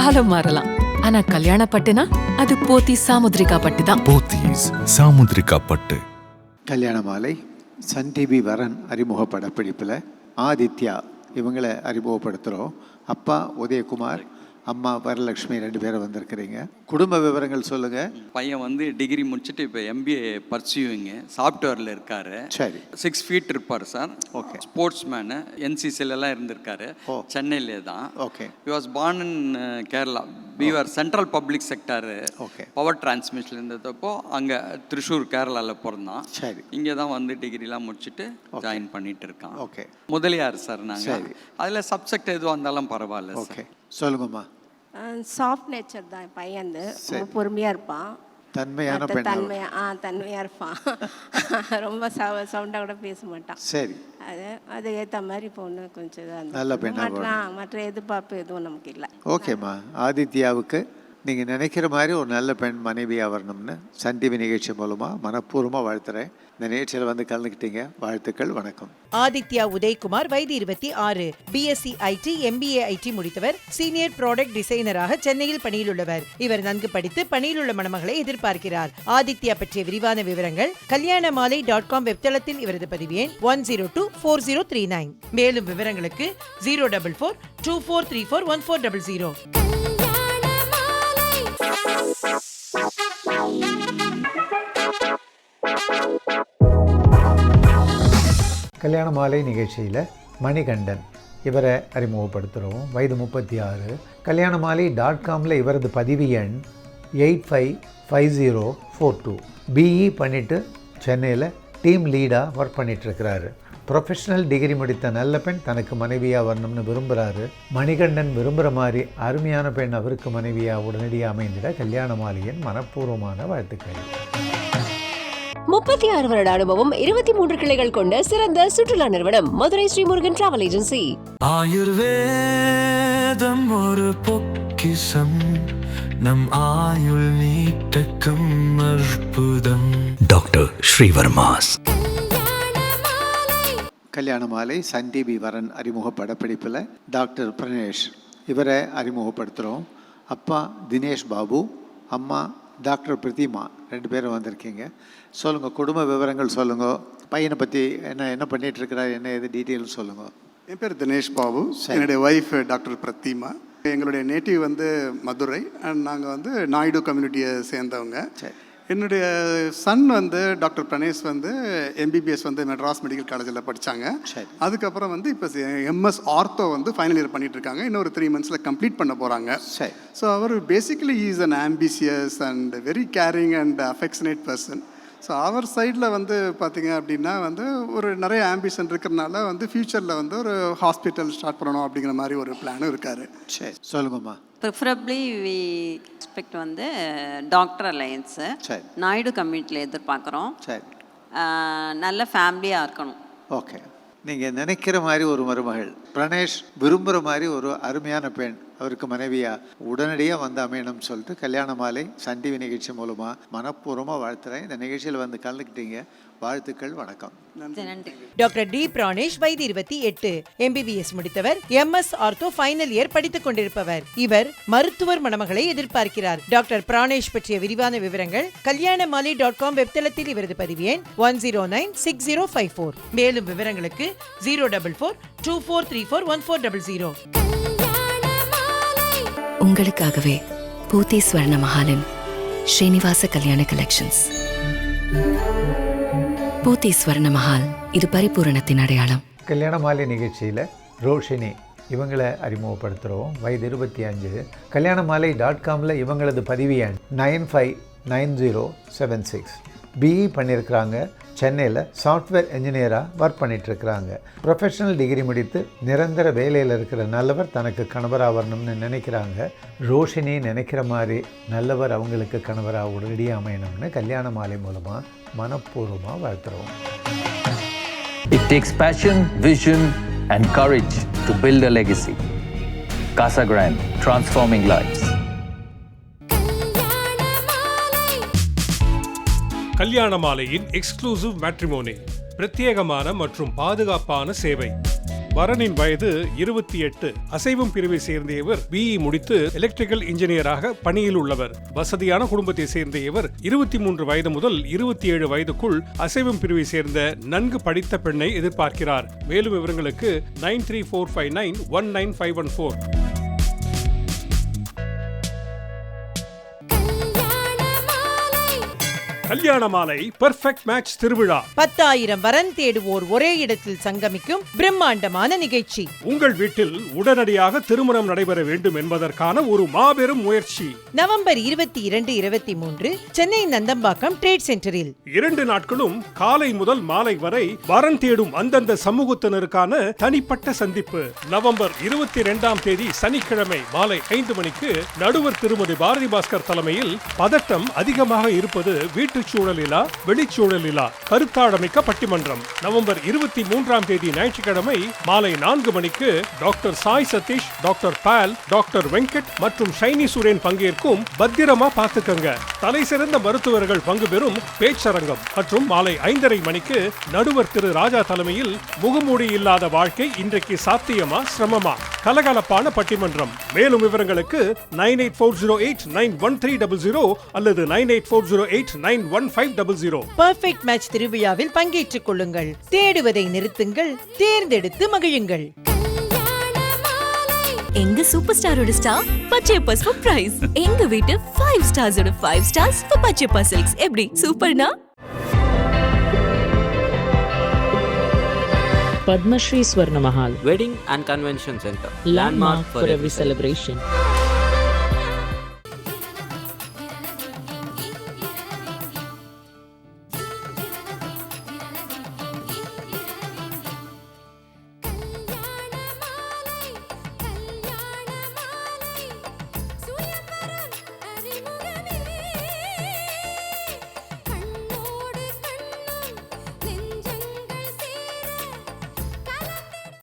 காலம் மாறலாம். ஆனா கல்யாண பட்டுனா அது போத்தி சாமுத்ரிகா பட்டு தான். போத்தீஸ் சாமுத்ரிகா பட்டு. கல்யாண மாலை சன் டிவி வரன் அறிமுக படப்பிடிப்பில் ஆதித்யா இவங்களை அறிமுகப்படுத்துகிறோம் அப்பா உதயகுமார் அம்மா வரலட்சுமி ரெண்டு பேரும் வந்திருக்கிறீங்க. குடும்ப விவரங்கள் சொல்லுங்கள் பையன் வந்து டிகிரி முடிச்சுட்டு இப்போ எம்பிஏ பர்சியூவிங்க சாஃப்ட்வேரில் இருக்காரு. சரி. சிக்ஸ் ஃபீட் இருப்பார் சார் Okay. ஸ்போர்ட்ஸ் மேனு எல்லாம் இருந்திருக்காரு. சென்னையிலே தான். Okay. was born in uh, Kerala PR central public sector Okay. Power transmission இருந்ததப்போ அங்கே திருஷூர் கேரளாவில் பிறந்தான். சரி. இங்கே தான் வந்து டிகிரிலாம் முடிச்சுட்டு ஜாயின் பண்ணிட்டு இருக்கான். ஓகே. முதலியார் சார் நாங்கள் சரி. அதில் சப்ஜெக்ட் எதுவாக இருந்தாலும் பரவாயில்ல ஓகே. சொல்லுங்கம்மா. சாஃப்ட் நேச்சர் தான் பையன் ரொம்ப பொறுமையாக இருப்பான். தன்மையான மத்த பெண் அவள். தன்மையா ஆ தன்மையாக இருப்பான். ரொம்ப சவ சவுண்டாக கூட பேச மாட்டான். சரி. அது அது ஏற்ற மாதிரி பொண்ணு கொஞ்சம் நல்ல பெண்ணா மற்ற ஆ, மற்ற எதிர்பார்ப்பு எதுவும் நமக்கு இல்லை. ஓகேம்மா. ஆதித்யாவுக்கு நீங்கள் நினைக்கிற மாதிரி ஒரு நல்ல பெண் மனைவியாக வரணும்னு சன் டிவி நிகழ்ச்சி மூலமாக மனப்பூர்வமாக வாழ்த்துறேன். இந்த நிகழ்ச்சியில் வந்து கலந்துக்கிட்டீங்க. வாழ்த்துக்கள் வணக்கம். ஆதித்யா உதய்குமார் வயது இருபத்தி ஆறு. பிஎஸ்சி ஐடி எம்பிஏ ஐடி முடித்தவர். சீனியர் ப்ராடக்ட் டிசைனராக சென்னையில் பணியில் உள்ளவர் இவர் நன்கு படித்து பணியில் உள்ள மணமகளை எதிர்பார்க்கிறார். ஆதித்யா பற்றிய விரிவான விவரங்கள் கல்யாண மாலை டாட் காம் வெப்தளத்தில் இவரது பதிவு எண் one zero two four zero three nine மேலும் விவரங்களுக்கு zero double four two four three four one four double zero Kalyana Malai நிகழ்ச்சியில் மணிகண்டன். இவரை அறிமுகப்படுத்துகிறோம் வயது முப்பத்தி ஆறு. கல்யாண மாலை டாட் காமில் இவரது பதிவு எண் eight five five zero four two BE பண்ணிவிட்டு சென்னையில் டீம் லீடாக ஒர்க் பண்ணிகிட்ருக்கிறாரு ப்ரொஃபஷனல் டிகிரி முடித்த நல்ல பெண் தனக்கு மனைவியாக வரணும்னு விரும்புகிறாரு மணிகண்டன் விரும்புகிற மாதிரி அருமையான பெண் அவருக்கு மனைவியாக உடனடியாக அமைந்திட கல்யாண மாலையின் மனப்பூர்வமான வாழ்த்துக்கள். முப்பத்தி ஆறு வருட அனுபவம் இருபத்தி மூன்று கிளைகள் கொண்ட சிறந்த சுற்றுலா நிறுவனம் மதுரை ஸ்ரீமுருகன் டிராவல் ஏஜென்சி ஆயுர்வேதம் ஒரு பொக்கிஷம் நம் ஆயுள் நீட்டக்கும் அற்புதம். Doctor Srivarmas. Kalyana Malai Sun TV வரன் அறிமுக படப்பிடிப்பில் டாக்டர் பிரணேஷ். இவரை அறிமுகப்படுத்துகிறோம். அப்பா தினேஷ் பாபு அம்மா டாக்டர் பிரதிமா. ரெண்டு பேரும் வந்திருக்கீங்க. சொல்லுங்கள் குடும்ப விவரங்கள் சொல்லுங்கள் பையனை பற்றி என்ன என்ன பண்ணிட்டு இருக்கிறார் என்ன எது டீட்டெயில் சொல்லுங்கள் என் பேர் தினேஷ் பாபு. என்னுடைய ஒய்ஃப் டாக்டர் பிரத்திமா எங்களுடைய நேட்டிவ் வந்து மதுரை. அண்ட் நாங்கள் வந்து நாயுடு கம்யூனிட்டியை சேர்ந்தவங்க. சரி. என்னுடைய சன் வந்து டாக்டர் பிரணேஷ் வந்து எம்பிபிஎஸ் வந்து மெட்ராஸ் மெடிக்கல் காலேஜில் படித்தாங்க. அதுக்கப்புறம் வந்து இப்போ எம்எஸ் ஆர்த்தோ வந்து ஃபைனல் இயர் பண்ணிட்டு இருக்காங்க. இன்னொரு த்ரீ மந்த்ஸில் கம்ப்ளீட் பண்ண போகிறாங்க சரி. So our basically is an ambitious and very caring and affectionate person so அவர் சைடில் வந்து பார்த்தீங்க அப்படின்னா வந்து ஒரு நிறைய ஆம்பிஷன் இருக்கிறனால வந்து ஃப்யூச்சரில் வந்து ஒரு ஹாஸ்பிட்டல் ஸ்டார்ட் பண்ணணும் அப்படிங்கிற மாதிரி ஒரு பிளானும் இருக்கார். சரி சொல்லுங்கம்மா. ப்ரிஃபரபிளி வி எக்ஸ்பெக்ட் வந்து டாக்டர் அலையன்ஸு சரி. நாயுடு கம்யூனிட்டியில் எதிர்பார்க்குறோம். சரி. நல்ல ஃபேமிலியாக இருக்கணும். ஓகே நீங்கள் நினைக்கிற மாதிரி ஒரு மருமகள் பிரணேஷ் விரும்புகிற மாதிரி ஒரு அருமையான பெண் அவருக்கு மனைவியா உடனடியாக வந்து அமையணும்னு சொல்லிட்டு கல்யாண மாலை சன் டிவி நிகழ்ச்சி மூலமாக மனப்பூர்வமாக வாழ்த்துறேன். இந்த நிகழ்ச்சியில் வந்து கலந்துக்கிட்டீங்க. வாழ்த்துக்கள் வணக்கம். நன்றி. டாக்டர் டி பிரானேஷ் வயது இருபத்தி எட்டு. எம்பிபிஎஸ் முடித்தவர். எம்எஸ் ஆர்த்தோ ஃபைனல் இயர் படித்துக் கொண்டிருப்பவர். இவர் மருத்துவர் மணமகளை எதிர்பார்க்கிறார். டாக்டர் பிரானேஷ் பற்றிய விரிவான விவரங்கள் கல்யாண மாலை டாட் காம் வெப்தளத்தில் இவரது பதிவு எண் one zero nine six zero five four மேலும் விவரங்களுக்கு zero double four two four three four one four double zero உங்களுக்காகவே பூத்தி ஸ்வர்ண மஹாலின் ஸ்ரீனிவாச கல்யாண கலெக்ஷன்ஸ் பூத்தி ஸ்வர்ண மஹால் இது பரிபூரணத்தின் அடையாளம். கல்யாண மாலை நிகழ்ச்சியில் ரோஷினி இவங்களை அறிமுகப்படுத்துகிறோம் வயது இருபத்தி அஞ்சு. கல்யாண மாலை டாட் காமில் இவங்களது பதிவு எண் nine five nine zero seven six. BE பண்ணியிருக்கிறாங்க சென்னையில் சாஃப்ட்வேர் இன்ஜினியராக ஒர்க் பண்ணிகிட்ருக்கிறாங்க ப்ரொஃபஷனல் டிகிரி முடித்து நிரந்தர வேலையில் இருக்கிற நல்லவர் தனக்கு கணவராக வரணும்னு நினைக்கிறாங்க ரோஷினி நினைக்கிற மாதிரி நல்லவர் அவங்களுக்கு கணவராக உடனடியாக அமையணும்னு கல்யாண மாலை மூலமாக மனப்பூர்வமாக வாழ்த்துறோம் It takes passion, vision, and courage to build a legacy. Casa Grande, transforming lives. கல்யாண மாலையின் எக்ஸ்க்ளூசிவ் மேட்ரிமோனி பிரத்யேகமான மற்றும் பாதுகாப்பான சேவை. வரனின் வயது இருபத்தி எட்டு. அசைவம் பிரிவை சேர்ந்த இவர் பிஇ முடித்து எலக்ட்ரிக்கல் இன்ஜினியராக பணியில் உள்ளவர். வசதியான குடும்பத்தை சேர்ந்த இவர் இருபத்தி மூன்று வயது முதல் இருபத்தி ஏழு வயதுக்குள் அசைவம் பிரிவை சேர்ந்த நன்கு படித்த பெண்ணை எதிர்பார்க்கிறார். மேலும் விவரங்களுக்கு nine three four five nine one nine five one four. Kalyana Malai perfect match திருவிழா. பத்தாயிரம் வரன் தேடுவோர் ஒரே இடத்தில் சங்கமிக்கும் பிரம்மாண்டமான நிகழ்ச்சி. உங்கள் வீட்டில் உடனடியாக திருமணம் நடைபெற வேண்டும் என்பதற்கான ஒரு மாபெரும் முயற்சி. நவம்பர் இருபத்தி இரண்டு இருபத்தி மூன்று சென்னை நந்தம்பாக்கம் ட்ரேட் சென்டரில் இரண்டு நாட்களும் காலை முதல் மாலை வரை வரன் தேடும் அந்தந்த சமூகத்தினருக்கான தனிப்பட்ட சந்திப்பு. நவம்பர் இருபத்தி இரண்டாம் தேதி சனிக்கிழமை மாலை ஐந்து மணிக்கு நடுவர் திருமதி பாரதி பாஸ்கர் தலைமையில் பதட்டம் அதிகமாக இருப்பது வீட்டுச் சூழலிலா வெளிச்சூழலிலா கருத்தாடமிக்க பட்டிமன்றம். நவம்பர் இருபத்தி மூன்றாம் தேதி ஞாயிற்றுக்கிழமை மாலை நான்கு மணிக்கு doctor Sai Satish doctor Paul doctor Venkat மற்றும் ஷைனி சுரேன் பங்கேற்கும் பத்திரமா பார்த்துக்கங்க. தலை சிறந்த மருத்துவர்கள் பங்கு பெறும் பேச்சரங்கம். மற்றும் மாலை ஐந்தரை மணிக்கு நடுவர் திரு ராஜா தலைமையில் முகமூடி இல்லாத வாழ்க்கை இன்றைக்கு சாத்தியமா சிரமமா? கலகலப்பான பட்டிமன்றம். மேலும் விவரங்களுக்கு nine eight four zero eight nine one three double zero அல்லது nine eight four zero eight nine one five double zero perfect match திருவிழாவில் பங்கேற்றுக் கொள்ளுங்கள். தேடுவதை நிறுத்துங்கள். தேர்ந்தெடுத்து மகிழுங்கள். எங்க சூப்பர் ஸ்டாரோட ஸ்டார் பச்சையப்பா பிரைஸ் எங்க வீட்டு ஃபைவ் ஸ்டார்ஸோட ஃபைவ் ஸ்டார்ஸ் பச்சையப்பா சில்க்ஸ் எப்படி? சூப்பர்னா? Padmashri Swarna Mahal. Wedding and convention centre landmark for every celebration.